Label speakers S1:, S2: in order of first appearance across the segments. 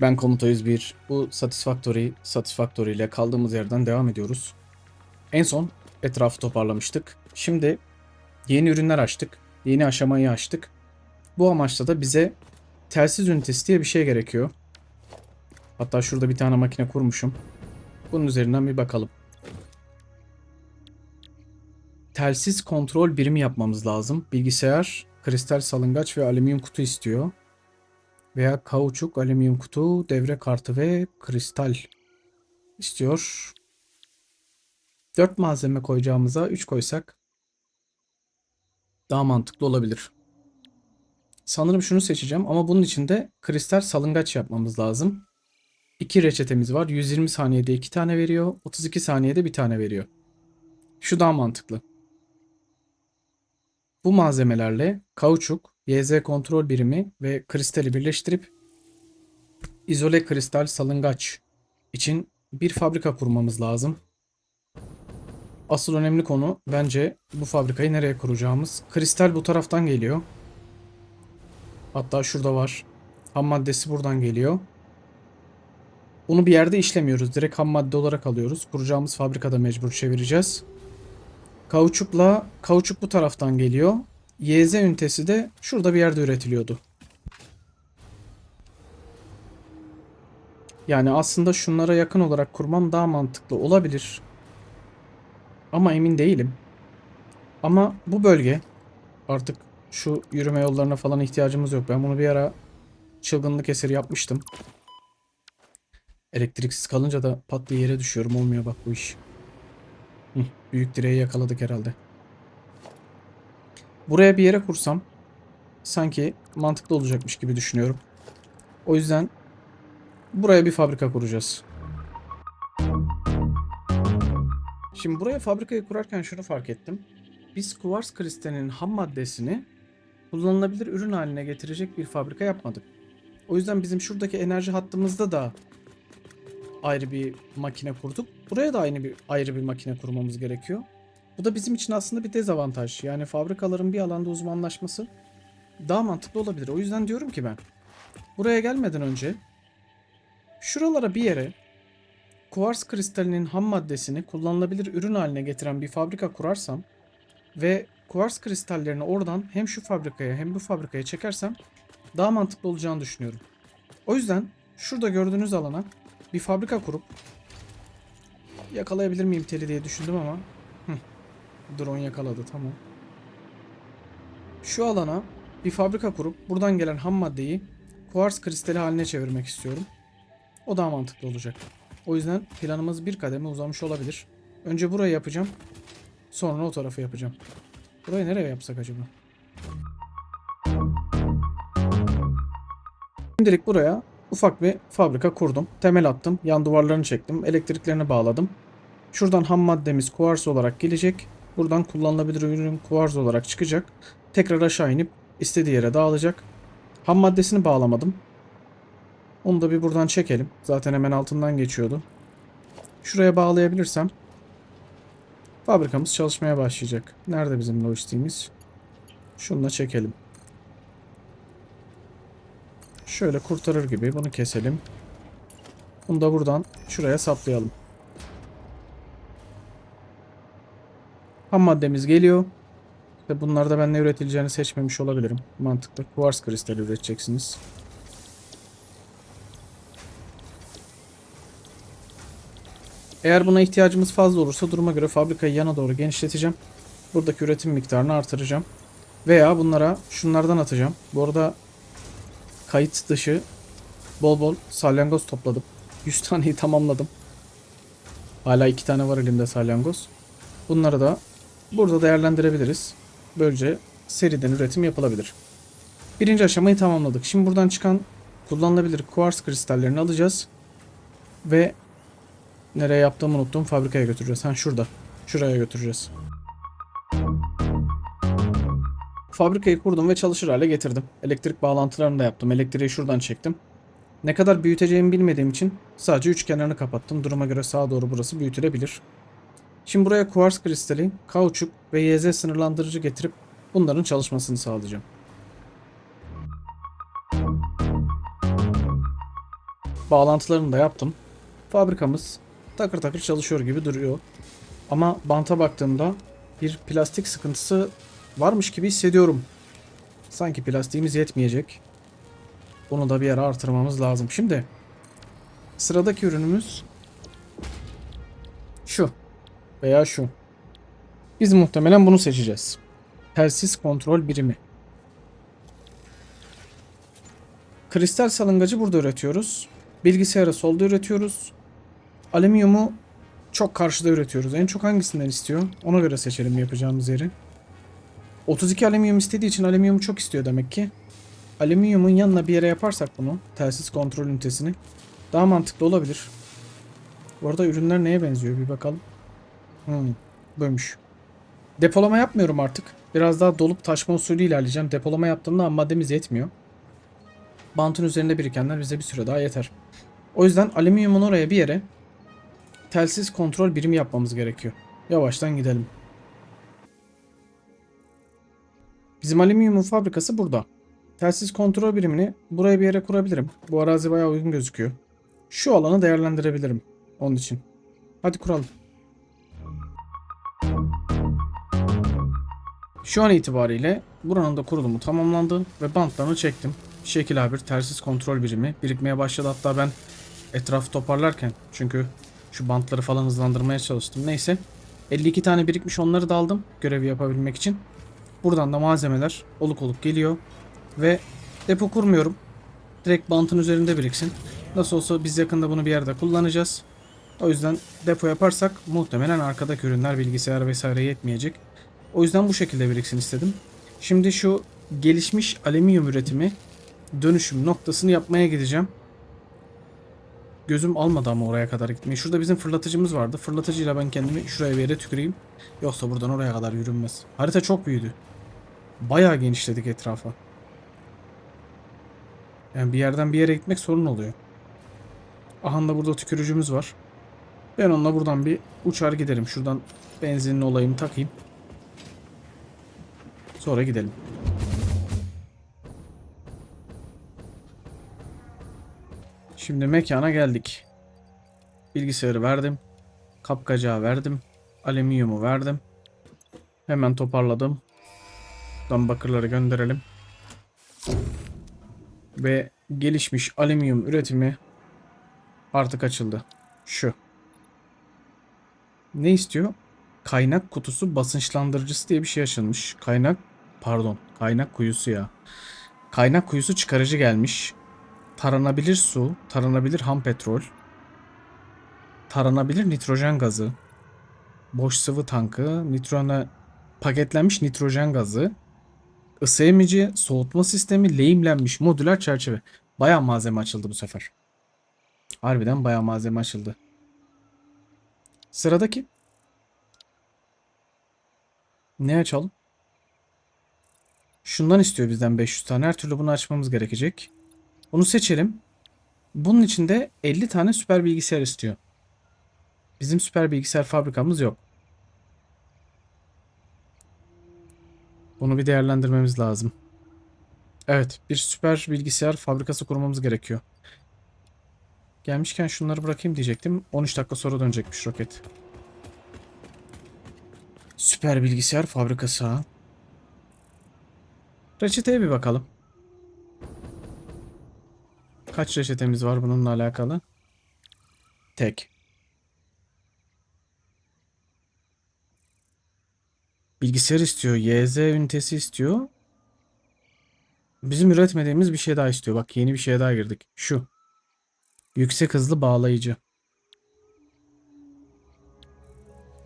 S1: Ben Komuta 101. Bu Satisfactory, Satisfactory ile kaldığımız yerden devam ediyoruz. En son etrafı toparlamıştık. Şimdi yeni ürünler açtık. Yeni aşamayı açtık. Bu amaçla da bize telsiz ünitesi diye bir şey gerekiyor. Hatta şurada bir tane makine kurmuşum. Bunun üzerinden bir bakalım. Telsiz kontrol birimi yapmamız lazım. Bilgisayar, kristal salıngaç ve alüminyum kutu istiyor. Veya kauçuk, alüminyum kutu, devre kartı ve kristal istiyor. 4 malzeme koyacağımıza 3 koysak daha mantıklı olabilir. Sanırım şunu seçeceğim ama bunun için de kristal salıngaç yapmamız lazım. 2 reçetemiz var. 120 saniyede 2 tane veriyor. 32 saniyede bir tane veriyor. Şu daha mantıklı. Bu malzemelerle kauçuk, YZ kontrol birimi ve kristali birleştirip izole kristal salıngaç için bir fabrika kurmamız lazım. Asıl önemli konu bence bu fabrikayı nereye kuracağımız. Kristal bu taraftan geliyor. Hatta şurada var. Ham maddesi buradan geliyor. Bunu bir yerde işlemiyoruz. Direkt ham madde olarak alıyoruz. Kuracağımız fabrikada mecbur çevireceğiz. Kauçukla kauçuk bu taraftan geliyor. YZ ünitesi de şurada bir yerde üretiliyordu. Yani aslında şunlara yakın olarak kurmam daha mantıklı olabilir. Ama emin değilim. Ama bu bölge artık şu yürüme yollarına falan ihtiyacımız yok. Ben bunu bir ara çılgınlık eseri yapmıştım. Elektriksiz kalınca da pat diye yere düşüyorum. Olmuyor bak bu iş. Hı, büyük direği yakaladık herhalde. Buraya bir yere kursam sanki mantıklı olacakmış gibi düşünüyorum. O yüzden buraya bir fabrika kuracağız. Şimdi buraya fabrikayı kurarken şunu fark ettim. Biz kuvars kristalinin ham maddesini kullanılabilir ürün haline getirecek bir fabrika yapmadık. O yüzden bizim şuradaki enerji hattımızda da ayrı bir makine kurduk. Buraya da aynı bir ayrı bir makine kurmamız gerekiyor. Bu da bizim için aslında bir dezavantaj. Yani fabrikaların bir alanda uzmanlaşması daha mantıklı olabilir. O yüzden diyorum ki ben buraya gelmeden önce şuralara bir yere kuvars kristalinin ham maddesini kullanılabilir ürün haline getiren bir fabrika kurarsam ve kuvars kristallerini oradan hem şu fabrikaya hem bu fabrikaya çekersem daha mantıklı olacağını düşünüyorum. O yüzden şurada gördüğünüz alana bir fabrika kurup yakalayabilir miyim teli diye düşündüm ama drone yakaladı tamam. Şu alana bir fabrika kurup buradan gelen ham maddeyi kuvars kristali haline çevirmek istiyorum. O daha mantıklı olacak. O yüzden planımız bir kademe uzamış olabilir. Önce burayı yapacağım. Sonra o tarafı yapacağım. Burayı nereye yapsak acaba? Şimdilik buraya ufak bir fabrika kurdum. Temel attım. Yan duvarlarını çektim. Elektriklerini bağladım. Şuradan ham maddemiz kuvars olarak gelecek. Buradan kullanılabilir ürün kuvars olarak çıkacak. Tekrar aşağı inip istediği yere dağılacak. Ham maddesini bağlamadım. Onu da bir buradan çekelim. Zaten hemen altından geçiyordu. Şuraya bağlayabilirsem fabrikamız çalışmaya başlayacak. Nerede bizim lojistiğimiz? Şunu da çekelim. Şöyle kurtarır gibi bunu keselim. Bunu da buradan şuraya saplayalım. Ham maddemiz geliyor. Ve bunlarda ben ne üretileceğini seçmemiş olabilirim. Mantıklı. Kuvars kristali üreteceksiniz. Eğer buna ihtiyacımız fazla olursa duruma göre fabrikayı yana doğru genişleteceğim. Buradaki üretim miktarını artıracağım. Veya bunlara şunlardan atacağım. Bu arada kayıt dışı bol bol salyangoz topladım. 100 taneyi tamamladım. Hala 2 tane var elimde salyangoz. Bunları da burada değerlendirebiliriz. Böylece seriden üretim yapılabilir. Birinci aşamayı tamamladık. Şimdi buradan çıkan kullanılabilir kuvars kristallerini alacağız. Ve nereye yaptığımı unuttum. Fabrikaya götüreceğiz. Ha şurada. Şuraya götüreceğiz. Fabrikayı kurdum ve çalışır hale getirdim. Elektrik bağlantılarını da yaptım. Elektriği şuradan çektim. Ne kadar büyüteceğimi bilmediğim için sadece üç kenarını kapattım. Duruma göre sağa doğru burası büyütülebilir. Şimdi buraya kuvars kristali, kauçuk ve YZ sınırlandırıcı getirip bunların çalışmasını sağlayacağım. Bağlantılarını da yaptım. Fabrikamız takır takır çalışıyor gibi duruyor. Ama banta baktığımda bir plastik sıkıntısı varmış gibi hissediyorum. Sanki plastiğimiz yetmeyecek. Bunu da bir ara artırmamız lazım. Şimdi sıradaki ürünümüz şu veya şu. Biz muhtemelen bunu seçeceğiz. Telsiz kontrol birimi. Kristal salıngacı burada üretiyoruz. Bilgisayarı solda üretiyoruz. Alüminyumu çok karşıda üretiyoruz. En çok hangisinden istiyor? Ona göre seçelim yapacağımız yeri. 32 alüminyum istediği için alüminyumu çok istiyor demek ki. Alüminyumun yanına bir yere yaparsak bunu, telsiz kontrol ünitesini daha mantıklı olabilir. Bu arada ürünler neye benziyor bir bakalım. Hmm, buymuş. Depolama yapmıyorum artık. Biraz daha dolup taşma usulü ilerleyeceğim. Depolama yaptığımda ham maddemiz yetmiyor. Bantın üzerinde birikenler bize bir süre daha yeter. O yüzden alüminyumun oraya bir yere telsiz kontrol birimi yapmamız gerekiyor. Yavaştan gidelim. Bizim alüminyumun fabrikası burada. Telsiz kontrol birimini buraya bir yere kurabilirim. Bu arazi bayağı uygun gözüküyor. Şu alanı değerlendirebilirim onun için. Hadi kuralım. Şu an itibariyle buranın da kurulumu tamamlandı ve bantlarını çektim. Şekil A1 telsiz kontrol birimi birikmeye başladı. Hatta ben etrafı toparlarken çünkü şu bantları falan hızlandırmaya çalıştım. Neyse 52 tane birikmiş onları da aldım görevi yapabilmek için. Buradan da malzemeler oluk oluk geliyor ve depo kurmuyorum. Direkt bantın üzerinde biriksin. Nasıl olsa biz yakında bunu bir yerde kullanacağız. O yüzden depo yaparsak muhtemelen arkadaki ürünler bilgisayar vesaire yetmeyecek. O yüzden bu şekilde biriksin istedim. Şimdi şu gelişmiş alüminyum üretimi dönüşüm noktasını yapmaya gideceğim. Gözüm almadı ama oraya kadar gitmeyi. Şurada bizim fırlatıcımız vardı. Fırlatıcıyla ben kendimi şuraya bir yere tüküreyim. Yoksa buradan oraya kadar yürünmez. Harita çok büyüdü. Bayağı genişledik etrafa. Yani bir yerden bir yere gitmek sorun oluyor. Aha da burada tükürücümüz var. Ben onunla buradan bir uçar giderim. Şuradan benzinli olayımı takayım. Sonra gidelim. Şimdi mekana geldik. Bilgisayarı verdim. Kapkacağı verdim. Alüminyumu verdim. Hemen toparladım. Bakırları gönderelim. Ve gelişmiş alüminyum üretimi artık açıldı. Şu. Ne istiyor? Kaynak kutusu basınçlandırıcısı diye bir şey açılmış. Kaynak pardon kaynak kuyusu ya. Kaynak kuyusu çıkarıcı gelmiş. Taranabilir su, taranabilir ham petrol, taranabilir nitrojen gazı, boş sıvı tankı, nitrona paketlenmiş nitrojen gazı, ısı emici, soğutma sistemi, lehimlenmiş modüler çerçeve. Bayağı malzeme açıldı bu sefer. Harbiden bayağı malzeme açıldı. Sıradaki. Ne açalım? Şundan istiyor bizden 500 tane. Her türlü bunu açmamız gerekecek. Bunu seçelim. Bunun için de 50 tane süper bilgisayar istiyor. Bizim süper bilgisayar fabrikamız yok. Bunu bir değerlendirmemiz lazım. Evet, bir süper bilgisayar fabrikası kurmamız gerekiyor. Gelmişken şunları bırakayım diyecektim. 13 dakika sonra dönecekmiş roket. Süper bilgisayar fabrikası ha. Reçeteye bir bakalım. Kaç reçetemiz var bununla alakalı? Tek. Bilgisayar istiyor. YZ ünitesi istiyor. Bizim üretmediğimiz bir şey daha istiyor. Bak yeni bir şeye daha girdik. Şu. Yüksek hızlı bağlayıcı.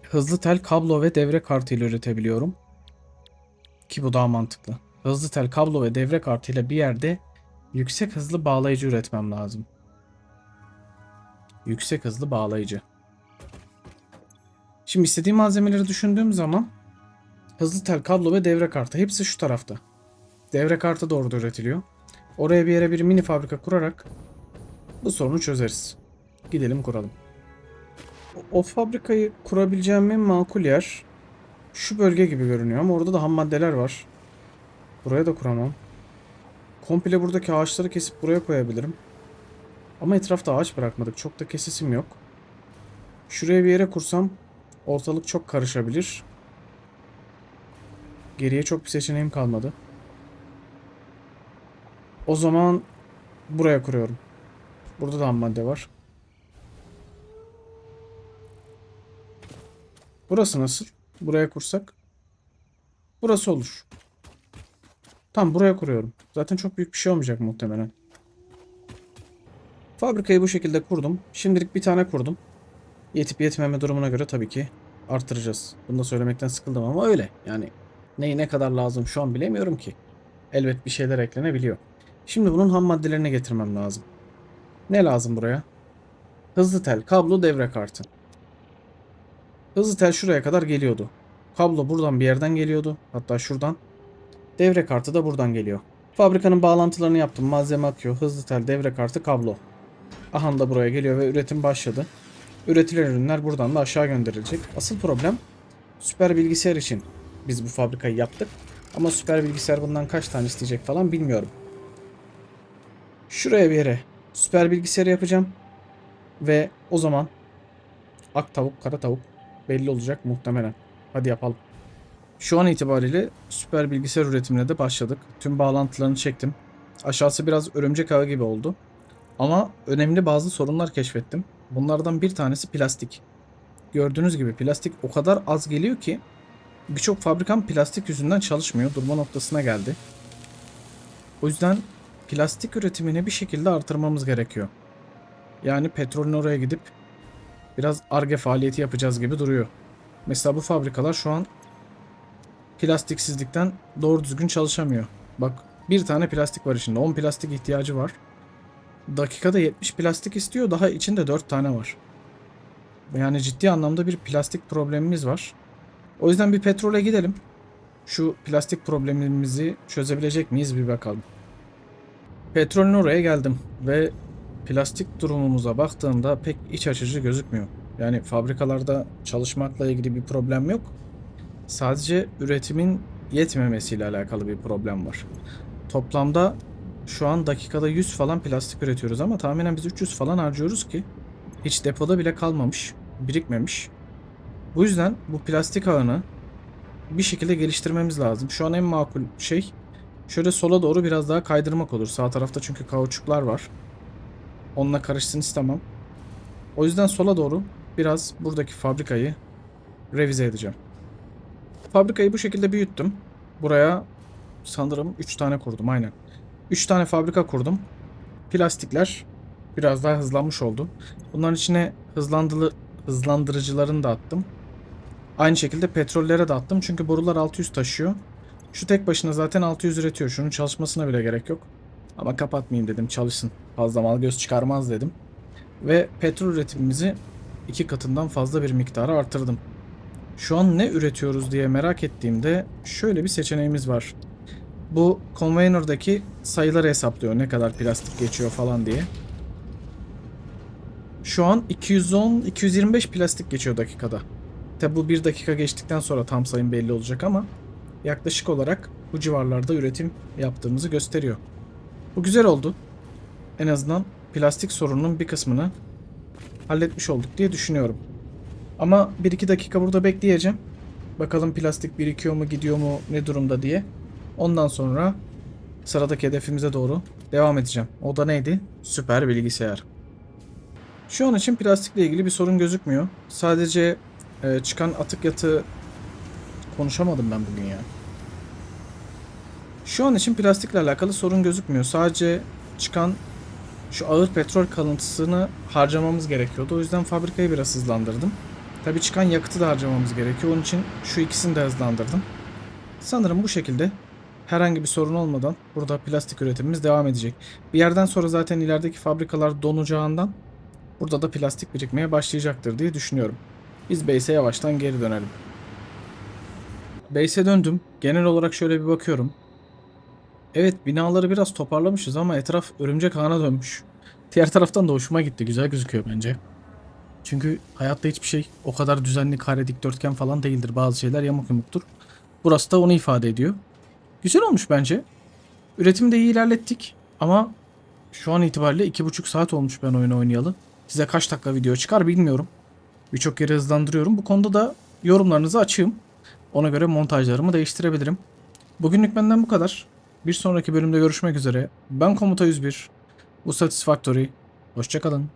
S1: Hızlı tel kablo ve devre kartı ile üretebiliyorum. Ki bu daha mantıklı. Hızlı tel kablo ve devre kartı ile bir yerde yüksek hızlı bağlayıcı üretmem lazım. Yüksek hızlı bağlayıcı. Şimdi istediğim malzemeleri düşündüğüm zaman hızlı tel kablo ve devre kartı hepsi şu tarafta. Devre kartı da orada üretiliyor. Oraya bir yere bir mini fabrika kurarak bu sorunu çözeriz. Gidelim kuralım. O, o fabrikayı kurabileceğim en makul yer şu bölge gibi görünüyor ama orada da ham maddeler var. Buraya da kuramam. Komple buradaki ağaçları kesip buraya koyabilirim. Ama etrafta ağaç bırakmadık. Çok da kesisim yok. Şuraya bir yere kursam ortalık çok karışabilir. Geriye çok bir seçeneğim kalmadı. O zaman buraya kuruyorum. Burada da ham madde var. Burası nasıl? Buraya kursak. Burası olur. Tam buraya kuruyorum. Zaten çok büyük bir şey olmayacak muhtemelen. Fabrikayı bu şekilde kurdum. Şimdilik bir tane kurdum. Yetip yetmeme durumuna göre tabii ki artıracağız. Bunu da söylemekten sıkıldım ama öyle. Yani neyi ne kadar lazım şu an bilemiyorum ki. Elbet bir şeyler eklenebiliyor. Şimdi bunun ham maddelerini getirmem lazım. Ne lazım buraya? Hızlı tel, kablo, devre kartı. Hızlı tel şuraya kadar geliyordu. Kablo buradan bir yerden geliyordu. Hatta şuradan. Devre kartı da buradan geliyor. Fabrikanın bağlantılarını yaptım. Malzeme akıyor. Hızlı tel, devre kartı, kablo. Ahan da buraya geliyor ve üretim başladı. Üretilen ürünler buradan da aşağı gönderilecek. Asıl problem süper bilgisayar için biz bu fabrikayı yaptık. Ama süper bilgisayar bundan kaç tane isteyecek falan bilmiyorum. Şuraya bir yere süper bilgisayar yapacağım. Ve o zaman ak tavuk kara tavuk belli olacak muhtemelen. Hadi yapalım. Şu an itibariyle süper bilgisayar üretimine de başladık. Tüm bağlantılarını çektim. Aşağısı biraz örümcek ağı gibi oldu. Ama önemli bazı sorunlar keşfettim. Bunlardan bir tanesi plastik. Gördüğünüz gibi plastik o kadar az geliyor ki birçok fabrikan plastik yüzünden çalışmıyor. Durma noktasına geldi. O yüzden plastik üretimini bir şekilde artırmamız gerekiyor. Yani petrolün oraya gidip biraz arge faaliyeti yapacağız gibi duruyor. Mesela bu fabrikalar şu an plastiksizlikten doğru düzgün çalışamıyor. Bak bir tane plastik var içinde. 10 plastik ihtiyacı var. Dakikada 70 plastik istiyor. Daha içinde 4 tane var. Yani ciddi anlamda bir plastik problemimiz var. O yüzden bir petrole gidelim. Şu plastik problemimizi çözebilecek miyiz bir bakalım. Petrolün oraya geldim ve plastik durumumuza baktığımda pek iç açıcı gözükmüyor. Yani fabrikalarda çalışmakla ilgili bir problem yok. Sadece üretimin yetmemesiyle alakalı bir problem var. Toplamda şu an dakikada 100 falan plastik üretiyoruz ama tahminen biz 300 falan harcıyoruz ki hiç depoda bile kalmamış, birikmemiş. Bu yüzden bu plastik ağını bir şekilde geliştirmemiz lazım. Şu an en makul şey şöyle sola doğru biraz daha kaydırmak olur. Sağ tarafta çünkü kauçuklar var. Onunla karışsın istemem. O yüzden sola doğru biraz buradaki fabrikayı revize edeceğim. Fabrikayı bu şekilde büyüttüm. Buraya sanırım 3 tane kurdum aynen. 3 tane fabrika kurdum. Plastikler biraz daha hızlanmış oldu. Bunların içine hızlandılı hızlandırıcılarını da attım. Aynı şekilde petrollere de attım çünkü borular 600 taşıyor. Şu tek başına zaten 600 üretiyor. Şunun çalışmasına bile gerek yok. Ama kapatmayayım dedim çalışsın. Fazla mal göz çıkarmaz dedim. Ve petrol üretimimizi iki katından fazla bir miktara artırdım. Şu an ne üretiyoruz diye merak ettiğimde şöyle bir seçeneğimiz var. Bu conveynor'daki sayıları hesaplıyor ne kadar plastik geçiyor falan diye. Şu an 210-225 plastik geçiyor dakikada. Tabi bu bir dakika geçtikten sonra tam sayım belli olacak ama yaklaşık olarak bu civarlarda üretim yaptığımızı gösteriyor. Bu güzel oldu. En azından plastik sorununun bir kısmını halletmiş olduk diye düşünüyorum. Ama 1-2 dakika burada bekleyeceğim. Bakalım plastik birikiyor mu gidiyor mu ne durumda diye. Ondan sonra sıradaki hedefimize doğru devam edeceğim. O da neydi? Süper bilgisayar. Şu an için plastikle ilgili bir sorun gözükmüyor. Sadece e, çıkan atık yatağı konuşamadım ben bugün ya. Şu an için plastikle alakalı sorun gözükmüyor. Sadece çıkan şu ağır petrol kalıntısını harcamamız gerekiyordu. O yüzden fabrikayı biraz hızlandırdım. Tabi çıkan yakıtı da harcamamız gerekiyor. Onun için şu ikisini de hızlandırdım. Sanırım bu şekilde herhangi bir sorun olmadan burada plastik üretimimiz devam edecek. Bir yerden sonra zaten ilerideki fabrikalar donacağından burada da plastik birikmeye başlayacaktır diye düşünüyorum. Biz base'e yavaştan geri dönelim. Base'e döndüm. Genel olarak şöyle bir bakıyorum. Evet binaları biraz toparlamışız ama etraf örümcek ağına dönmüş. Diğer taraftan da hoşuma gitti. Güzel gözüküyor bence. Çünkü hayatta hiçbir şey o kadar düzenli kare dikdörtgen falan değildir. Bazı şeyler yamuk yumuktur. Burası da onu ifade ediyor. Güzel olmuş bence. Üretimi de iyi ilerlettik ama Şu an itibariyle 2,5 saat olmuş ben oyunu oynayalı. Size kaç dakika video çıkar bilmiyorum. Birçok yere hızlandırıyorum. Bu konuda da yorumlarınızı açığım. Ona göre montajlarımı değiştirebilirim. Bugünlük benden bu kadar. Bir sonraki bölümde görüşmek üzere. Ben Komuta 101. Bu Satisfactory. Hoşçakalın.